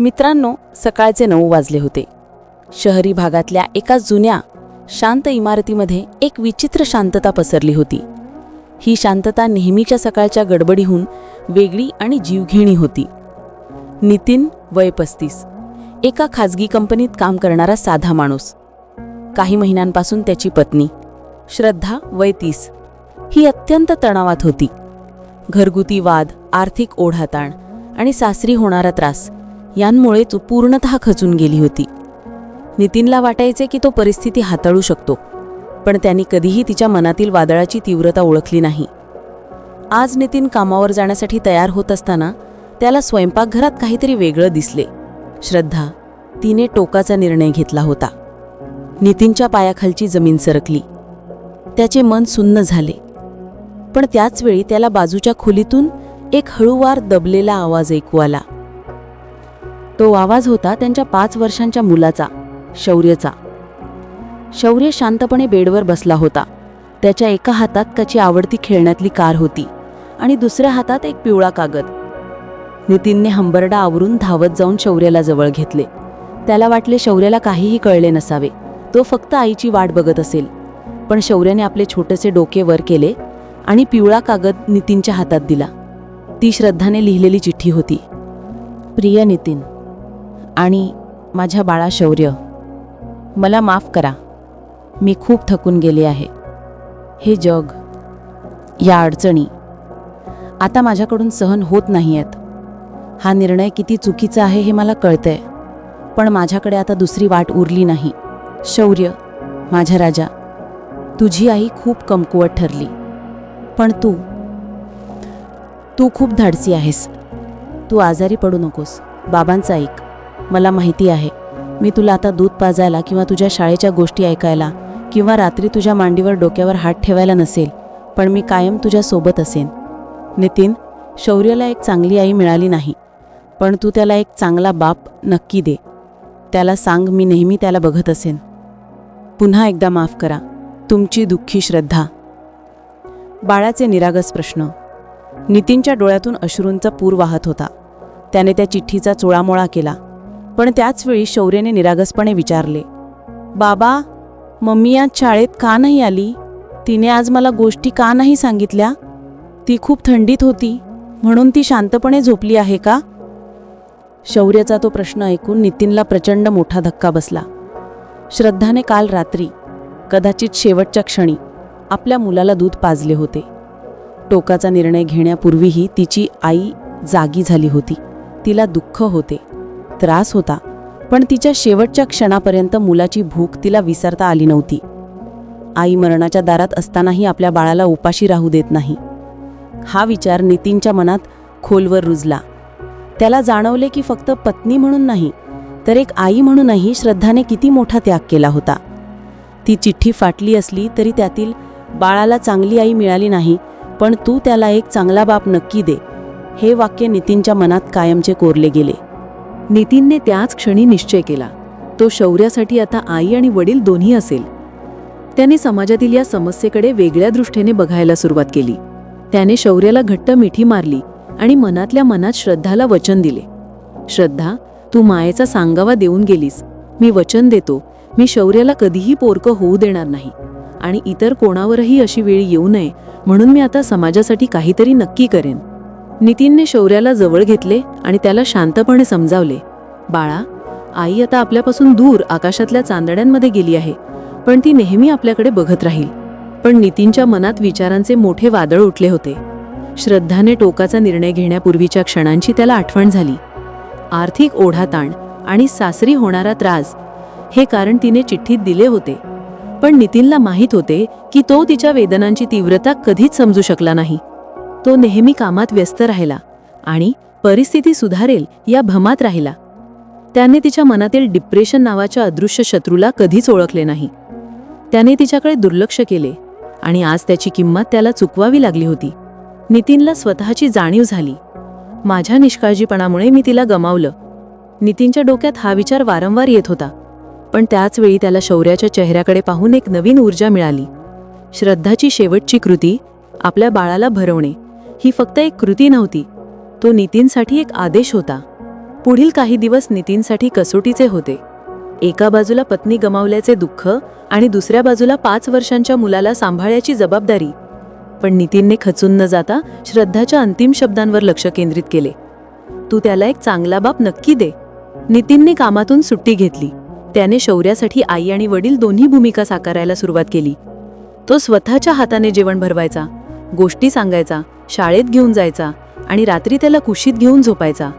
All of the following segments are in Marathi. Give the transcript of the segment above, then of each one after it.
मित्रांनो सकाळचे नऊ वाजले होते. शहरी भागातल्या एका जुन्या शांत इमारतीमध्ये एक विचित्र शांतता पसरली होती. ही शांतता नेहमीच्या सकाळच्या गडबडीहून वेगळी आणि जीवघेणी होती. नितीन वय पस्तीस एका खाजगी कंपनीत काम करणारा साधा माणूस. काही महिन्यांपासून त्याची पत्नी श्रद्धा वय तीस ही अत्यंत तणावात होती. घरगुती वाद आर्थिक ओढाताण आणि सासरी होणारा त्रास यांमुळे तो खचून गेली होती. नितीनला वाटायचे की तो परिस्थिती हाताळू शकतो पण त्यांनी कधीही तिच्या मनातील वादळाची तीव्रता ओळखली नाही. आज नितीन कामावर जाण्यासाठी तयार होत असताना त्याला स्वयंपाकघरात काहीतरी वेगळं दिसले. श्रद्धा तिने टोकाचा निर्णय घेतला होता. नितीनच्या पायाखालची जमीन सरकली. त्याचे मन सुन्न झाले. पण त्याचवेळी त्याला बाजूच्या खोलीतून एक हळूवार दबलेला आवाज ऐकू आला. तो आवाज होता त्यांच्या पाच वर्षांच्या मुलाचा शौर्यचा. शौर्य शांतपणे बेडवर बसला होता. त्याच्या एका हातात त्याची आवडती खेळण्यातली कार होती आणि दुसऱ्या हातात एक पिवळा कागद. नितीनने हंबरडा आवरून धावत जाऊन शौर्याला जवळ घेतले. त्याला वाटले शौर्याला काहीही कळले नसावे. तो फक्त आईची वाट बघत असेल. पण शौर्याने आपले छोटेसे डोके वर केले आणि पिवळा कागद नितीनच्या हातात दिला. ती श्रद्धाने लिहिलेली चिठ्ठी होती. प्रिय नितीन आणि माझ्या बाळा शौर्य मला माफ करा. मी खूप थकून गेले आहे. हे जग या अडचणी आता माझ्याकडून सहन होत नाही आहेत हा निर्णय किती चुकीचा आहे हे मला कळतंय पण माझ्याकडे आता दुसरी वाट उरली नाही. शौर्य माझ्या राजा तुझी आई खूप कमकुवत ठरली. पण तू तू खूप धाडसी आहेस. तू आजारी पडू नकोस. बाबांचं ऐक. मला माहिती आहे. मी तुला आता दूध पाजायला किंवा तुझ्या शाळेच्या गोष्टी ऐकायला किंवा रात्री तुझ्या मांडीवर डोक्यावर हात ठेवायला नसेल पण मी कायम तुझ्या सोबत असेन. नितीन शौर्यला एक चांगली आई मिळाली नाही पण तू त्याला एक चांगला बाप नक्की दे. त्याला सांग मी नेहमी त्याला बघत असेन. पुन्हा एकदा माफ करा. तुमची दुःखी श्रद्धा. बाळाचे निरागस प्रश्न. नितीनच्या डोळ्यातून अश्रूंचा पूर वाहत होता. त्याने त्या चिठ्ठीचा चोळामोळा केला. पण त्याचवेळी शौर्यने निरागसपणे विचारले बाबा मम्मी आज शाळेत का नाही आली? तिने आज मला गोष्टी का नाही सांगितल्या? ती खूप थंडीत होती म्हणून ती शांतपणे झोपली आहे का? शौर्याचा तो प्रश्न ऐकून नितीनला प्रचंड मोठा धक्का बसला. श्रद्धाने काल रात्री कदाचित शेवटच्या क्षणी आपल्या मुलाला दूध पाजले होते. टोकाचा निर्णय घेण्यापूर्वीही तिची आई जागी झाली होती. तिला दुःख होते. त्रास होता पण तिच्या शेवटच्या क्षणापर्यंत मुलाची भूक तिला विसरता आली नव्हती. आई मरणाच्या दारात असतानाही आपल्या बाळाला उपाशी राहू देत नाही. हा विचार नितीनच्या मनात खोलवर रुजला. त्याला जाणवले की फक्त पत्नी म्हणून नाही तर एक आई म्हणूनही श्रद्धाने किती मोठा त्याग केला होता. ती चिठ्ठी फाटली असली तरी त्यातील बाळाला चांगली आई मिळाली नाही पण तू त्याला एक चांगला बाप नक्की दे हे वाक्य नितीनच्या मनात कायमचे कोरले गेले. नितीनने त्याच क्षणी निश्चय केला. तो शौर्यासाठी आता आई आणि वडील दोन्ही असेल. त्याने समाजातील या समस्येकडे वेगळ्या दृष्टीने बघायला सुरुवात केली. त्याने शौर्याला घट्ट मिठी मारली आणि मनातल्या मनात श्रद्धाला वचन दिले. श्रद्धा तू मायेचा सांगावा देऊन गेलीस. मी वचन देतो. मी शौर्याला कधीही पोरकं होऊ देणार नाही. आणि इतर कोणावरही अशी वेळ येऊ नये म्हणून मी आता समाजासाठी काहीतरी नक्की करेन. नितीनने शौर्याला जवळ घेतले आणि त्याला शांतपणे समजावले बाळा आई आता आपल्यापासून दूर आकाशातल्या चांदण्यांमध्ये गेली आहे पण ती नेहमी आपल्याकडे बघत राहील. पण नितीनच्या मनात विचारांचे मोठे वादळ उठले होते. श्रद्धाने टोकाचा निर्णय घेण्यापूर्वीच्या क्षणांची त्याला आठवण झाली. आर्थिक ओढाताण आणि सासरी होणारा त्रास हे कारण तिने चिठ्ठीत दिले होते. पण नितीनला माहीत होते की तो तिच्या वेदनांची तीव्रता कधीच समजू शकला नाही. तो नेहमी कामात व्यस्त राहिला आणि परिस्थिती सुधारेल या भमात राहिला. त्याने तिच्या मनातील डिप्रेशन नावाच्या अदृश्य शत्रूला कधीच ओळखले नाही. त्याने तिच्याकडे दुर्लक्ष केले आणि आज त्याची किंमत त्याला चुकवावी लागली होती. नितीनला स्वतःची जाणीव झाली. माझ्या निष्काळजीपणामुळे मी तिला गमावलं. नितीनच्या डोक्यात हा विचार वारंवार येत होता. पण त्याच वेळी त्याला शौर्याच्या चेहऱ्याकडे पाहून एक नवीन ऊर्जा मिळाली. श्रद्धाची शेवटची कृती आपल्या बाळाला भरवणे. ही फक्त एक कृती नव्हती. तो नितीनसाठी एक आदेश होता. पुढील काही दिवस नितीनसाठी कसोटीचे होते. एका बाजूला पत्नी गमावल्याचे दुःख आणि दुसऱ्या बाजूला पाच वर्षांच्या मुलाला सांभाळायची जबाबदारी. पण नितीनने खचून न जाता श्रद्धाच्या अंतिम शब्दांवर लक्ष केंद्रित केले. तू त्याला एक चांगला बाप नक्की दे. नितीनने कामातून सुट्टी घेतली. त्याने शौर्यासाठी आई आणि वडील दोन्ही भूमिका साकारायला सुरुवात केली. तो स्वतःच्या हाताने जेवण भरवायचा. गोष्टी सांगायचा शाळेत घेऊन जायचा आणि रात्री त्याला कुशीत घेऊन झोपायचा.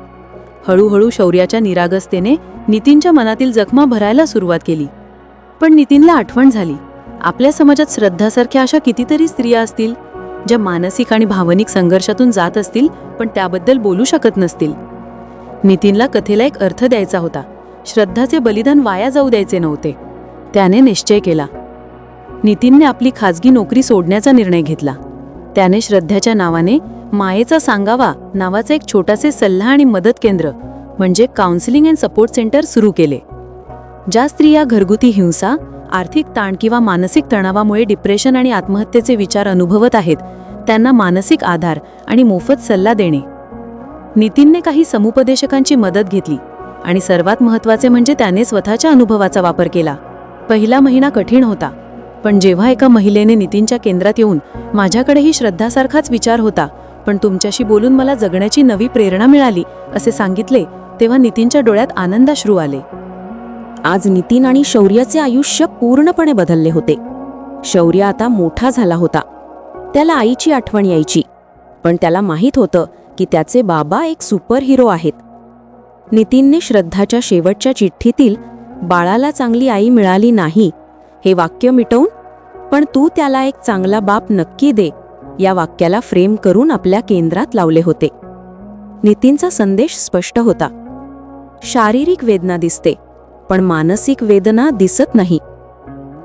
हळूहळू शौर्याच्या निरागसतेने नितीनच्या मनातील जखमा भरायला सुरुवात केली. पण नितीनला आठवण झाली आपल्या समाजात श्रद्धासारख्या अशा कितीतरी स्त्रिया असतील ज्या मानसिक आणि भावनिक संघर्षातून जात असतील पण त्याबद्दल बोलू शकत नसतील. नितीनला कथेला एक अर्थ द्यायचा होता. श्रद्धाचे बलिदान वाया जाऊ द्यायचे नव्हते. त्याने निश्चय केला. नितीनने आपली खाजगी नोकरी सोडण्याचा निर्णय घेतला. त्याने श्रद्धाच्या नावाने मायेचा सांगावा नावाचे एक छोटासे सल्ला आणि मदत केंद्र म्हणजे काउन्सिलिंग अँड सपोर्ट सेंटर सुरू केले. ज्या स्त्रिया घरगुती हिंसा आर्थिक ताण किंवा मानसिक तणावामुळे डिप्रेशन आणि आत्महत्येचे विचार अनुभवत आहेत त्यांना मानसिक आधार आणि मोफत सल्ला देणे. नितीनने काही समुपदेशकांची मदत घेतली आणि सर्वात महत्त्वाचे म्हणजे त्याने स्वतःच्या अनुभवाचा वापर केला. पहिला महिना कठीण होता. पण जेव्हा एका महिलेने नितीनच्या केंद्रात येऊन माझ्याकडेही श्रद्धासारखाच विचार होता पण तुमच्याशी बोलून मला जगण्याची नवी प्रेरणा मिळाली असे सांगितले तेव्हा नितीनच्या डोळ्यात आनंदाश्रू आले. आज नितीन आणि शौर्याचे आयुष्य पूर्णपणे बदलले होते. शौर्य आता मोठा झाला होता. त्याला आईची आठवण यायची. पण त्याला माहीत होतं की त्याचे बाबा एक सुपर हिरो आहेत. नितीनने श्रद्धाच्या शेवटच्या चिठ्ठीतील बाळाला चांगली आई मिळाली नाही हे वाक्य मिटवून पण तू त्याला एक चांगला बाप नक्की दे या वाक्याला फ्रेम करून आपल्या केंद्रात लावले होते. नितीनचा संदेश स्पष्ट होता. शारीरिक वेदना दिसते पण मानसिक वेदना दिसत नाही.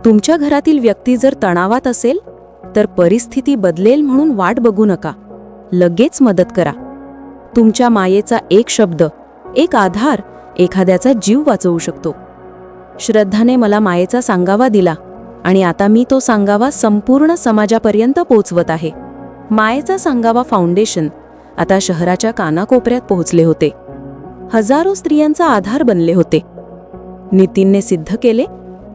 तुमच्या घरातील व्यक्ती जर तणावात असेल तर परिस्थिती बदलेल म्हणून वाट बघू नका. लगेच मदत करा. तुमच्या मायेचा एक शब्द एक आधार एखाद्याचा जीव वाचवू शकतो. श्रद्धाने मला मायेचा सांगावा दिला आणि आता मी तो सांगावा संपूर्ण समाजापर्यंत पोचवत आहे. मायेचा सांगावा फाउंडेशन आता शहराच्या कानाकोपऱ्यात पोहोचले होते. हजारो स्त्रियांचा आधार बनले होते. नितीनने सिद्ध केले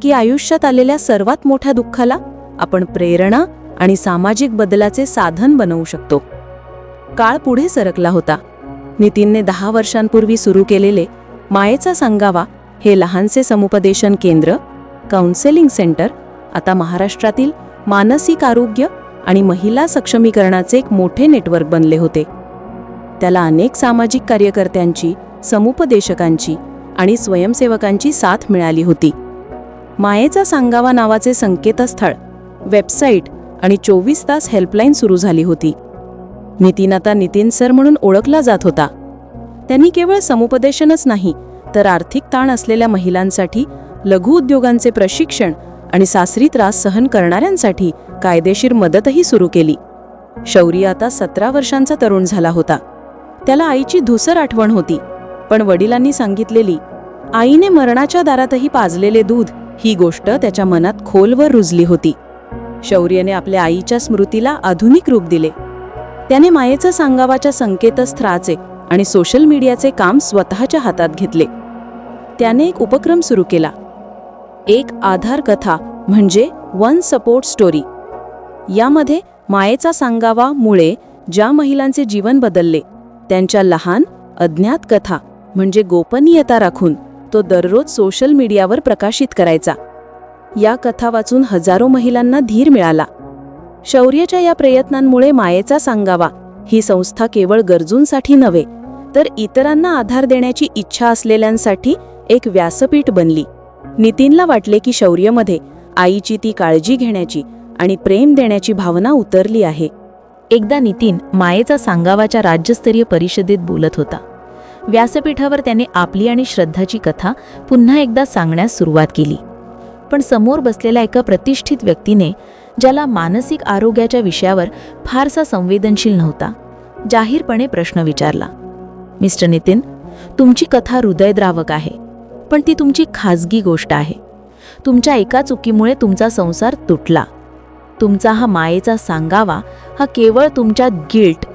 की आयुष्यात आलेल्या सर्वात मोठ्या दुःखाला आपण प्रेरणा आणि सामाजिक बदलाचे साधन बनवू शकतो. काळ पुढे सरकला होता. नितीनने दहा वर्षांपूर्वी सुरू केलेले मायेचा सांगावा हे लहानसे समुपदेशन केंद्र काउन्सेलिंग सेंटर आता महाराष्ट्रातील मानसिक आरोग्य आणि महिला सक्षमीकरणाचे एक मोठे नेटवर्क बनले होते. त्याला अनेक सामाजिक कार्यकर्त्यांची समुपदेशकांची आणि स्वयंसेवकांची साथ मिळाली होती. मायेचा सांगावा नावाचे संकेतस्थळ वेबसाईट आणि चोवीस तास हेल्पलाईन सुरू झाली होती. नितीन आता नितीन सर म्हणून ओळखला जात होता. त्यांनी केवळ समुपदेशनच नाही तर आर्थिक ताण असलेल्या महिलांसाठी लघु उद्योगांचे प्रशिक्षण आणि सासरी त्रास सहन करणाऱ्यांसाठी कायदेशीर मदतही सुरू केली. शौर्य आता सतरा वर्षांचा तरुण झाला होता. त्याला आईची धुसर आठवण होती पण वडिलांनी सांगितलेली आईने मरणाच्या दारातही पाजलेले दूध ही गोष्ट त्याच्या मनात खोलवर रुजली होती. शौर्यने आपल्या आईच्या स्मृतीला आधुनिक रूप दिले. त्याने मायेचं सांगावाच्या संकेतस्थळाचे आणि सोशल मीडियाचे काम स्वतःच्या हातात घेतले. त्याने एक उपक्रम सुरू केला. एक आधार कथा म्हणजे वन सपोर्ट स्टोरी. यामध्ये मायेचा सांगावा मुळे ज्या महिलांचे जीवन बदलले त्यांच्या लहान अज्ञात कथा म्हणजे गोपनीयता राखून तो दररोज सोशल मीडियावर प्रकाशित करायचा. या कथा वाचून हजारो महिलांना धीर मिळाला. शौर्याच्या या प्रयत्नांमुळे मायेचा सांगावा ही संस्था केवळ गरजूंसाठी नव्हे तर इतरांना आधार देण्याची इच्छा असलेल्यांसाठी एक व्यासपीठ बनली. नितीनला वाटले की शौर्यमध्ये आईची ती काळजी घेण्याची आणि प्रेम देण्याची भावना उतरली आहे. एकदा नितीन मायेचा सांगावाच्या राज्यस्तरीय परिषदेत बोलत होता. व्यासपीठावर त्याने आपली आणि श्रद्धाची कथा पुन्हा एकदा सांगण्यास सुरुवात केली. पण समोर बसलेल्या एका प्रतिष्ठित व्यक्तीने ज्याला मानसिक आरोग्याच्या विषयावर फारसा संवेदनशील नव्हता जाहीरपणे प्रश्न विचारला. मिस्टर नितीन तुमची कथा हृदयद्रावक आहे. पण ती तुमची खाजगी गोष्ट आहे. तुमच्या एका चुकीमुळे तुमचा संसार तुटला. तुमचा हा मायेचा सांगावा हा केवळ तुमच्या गिल्ट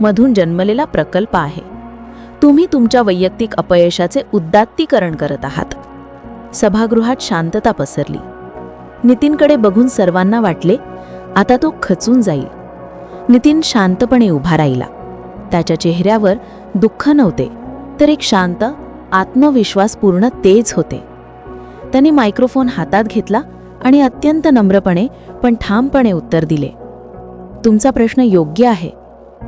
मधून जन्मलेला प्रकल्प आहे. तुम्ही तुमच्या वैयक्तिक अपयशाचे उद्दात्तीकरण करत आहात. सभागृहात शांतता पसरली. नितीनकडे बघून सर्वांना वाटले आता तो खचून जाईल. नितीन शांतपणे उभा राहिला. त्याच्या चेहऱ्यावर दुःख नव्हते तर एक शांत आत्मविश्वासपूर्ण तेज होते. त्याने मायक्रोफोन हातात घेतला आणि अत्यंत नम्रपणे पण ठामपणे उत्तर दिले. तुमचा प्रश्न योग्य आहे.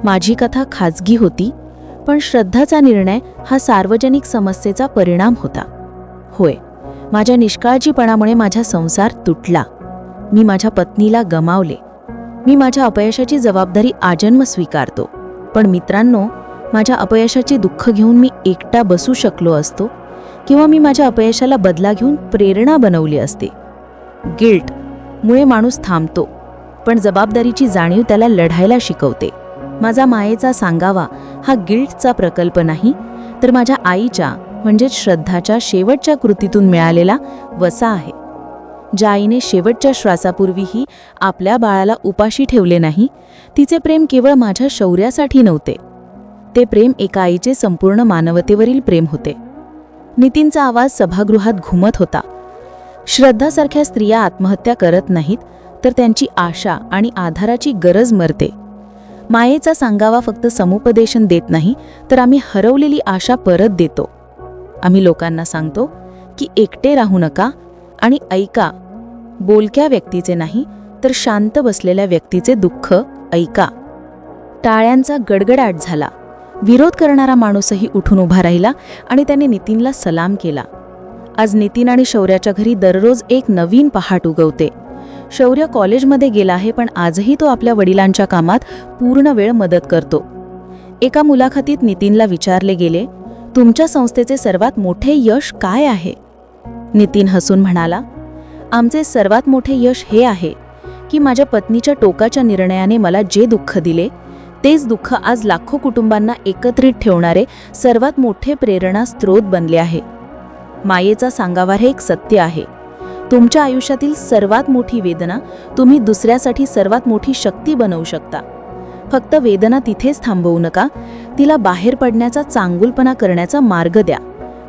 माझी कथा खाजगी होती पण श्रद्धाचा निर्णय हा सार्वजनिक समस्येचा परिणाम होता. होय माझ्या निष्काळजीपणामुळे माझा संसार तुटला. मी माझ्या पत्नीला गमावले. मी माझ्या अपयशाची जबाबदारी आजन्म स्वीकारतो. पण मित्रांनो माझ्या अपयशाचे दुःख घेऊन मी एकटा बसू शकलो असतो किंवा मी माझ्या अपयशाला बदला घेऊन प्रेरणा बनवली असते. गिल्ट मुळे माणूस थांबतो पण जबाबदारीची जाणीव त्याला लढायला शिकवते. माझा मायेचा सांगावा हा गिल्टचा प्रकल्प नाही तर माझ्या आईच्या म्हणजेच श्रद्धाच्या शेवटच्या कृतीतून मिळालेला वसा आहे. ज्या आईने शेवटच्या श्वासापूर्वीही आपल्या बाळाला उपाशी ठेवले नाही तिचे प्रेम केवळ माझ्या शौर्यासाठी नव्हते. ते प्रेम एका आईचे संपूर्ण मानवतेवरील प्रेम होते. नितीनचा आवाज सभागृहात घुमत होता. श्रद्धासारख्या स्त्रिया आत्महत्या करत नाहीत तर त्यांची आशा आणि आधाराची गरज मरते. मायेचा सांगावा फक्त समुपदेशन देत नाही तर आम्ही हरवलेली आशा परत देतो. आम्ही लोकांना सांगतो की एकटे राहू नका आणि ऐका. बोलक्या व्यक्तीचे नाही तर शांत बसलेल्या व्यक्तीचे दुःख ऐका. टाळ्यांचा गडगडाट झाला. विरोध करणारा माणूसही उठून उभा राहिला आणि त्याने नितीनला सलाम केला. आज नितीन आणि शौर्याच्या घरी दररोज एक नवीन पहाट उगवते. शौर्य कॉलेजमध्ये गेला आहे पण आजही तो आपल्या वडिलांच्या कामात पूर्ण वेळ मदत करतो. एका मुलाखतीत नितीनला विचारले गेले तुमच्या संस्थेचे सर्वात मोठे यश काय आहे? नितीन हसून म्हणाला आमचे सर्वात मोठे यश हे आहे की माझ्या पत्नीच्या टोकाच्या निर्णयाने मला जे दुःख दिले तेच दुःख आज लाखो कुटुंबांना एकत्रित ठेवणारे सर्वात मोठे प्रेरणा स्रोत बनले आहे. मायेचा सांगावा हे एक सत्य आहे. तुमच्या आयुष्यातील सर्वात मोठी वेदना तुम्ही दुसऱ्यासाठी सर्वात मोठी शक्ती बनवू शकता. फक्त वेदना तिथेच थांबवू नका. तिला बाहेर पडण्याचा चांगुलपणा करण्याचा मार्ग द्या.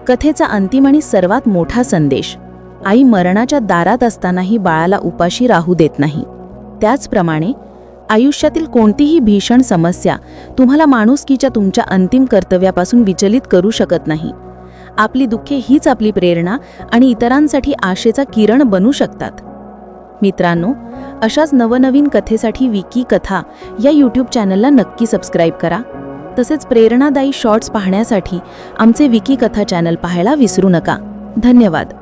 कथेचा अंतिम आणि सर्वात मोठा संदेश. आई मरणाच्या दारात असतानाही बाळाला उपाशी राहू देत नाही. त्याचप्रमाणे आयुष्यातील कोणतीही भीषण समस्या तुम्हाला माणुसकीच्या तुमच्या अंतिम कर्तव्यापासून विचलित करू शकत नाही. आपली दुःखे हीच आपली प्रेरणा आणि इतरांसाठी आशेचा किरण बनू शकतात. मित्रांनो अशाच नवनवीन कथेसाठी विकी कथा या यूट्यूब चॅनलला नक्की सबस्क्राईब करा. तसेच प्रेरणादायी शॉर्ट्स पाहण्यासाठी आमचे विकी कथा चॅनल पाहायला विसरू नका. धन्यवाद.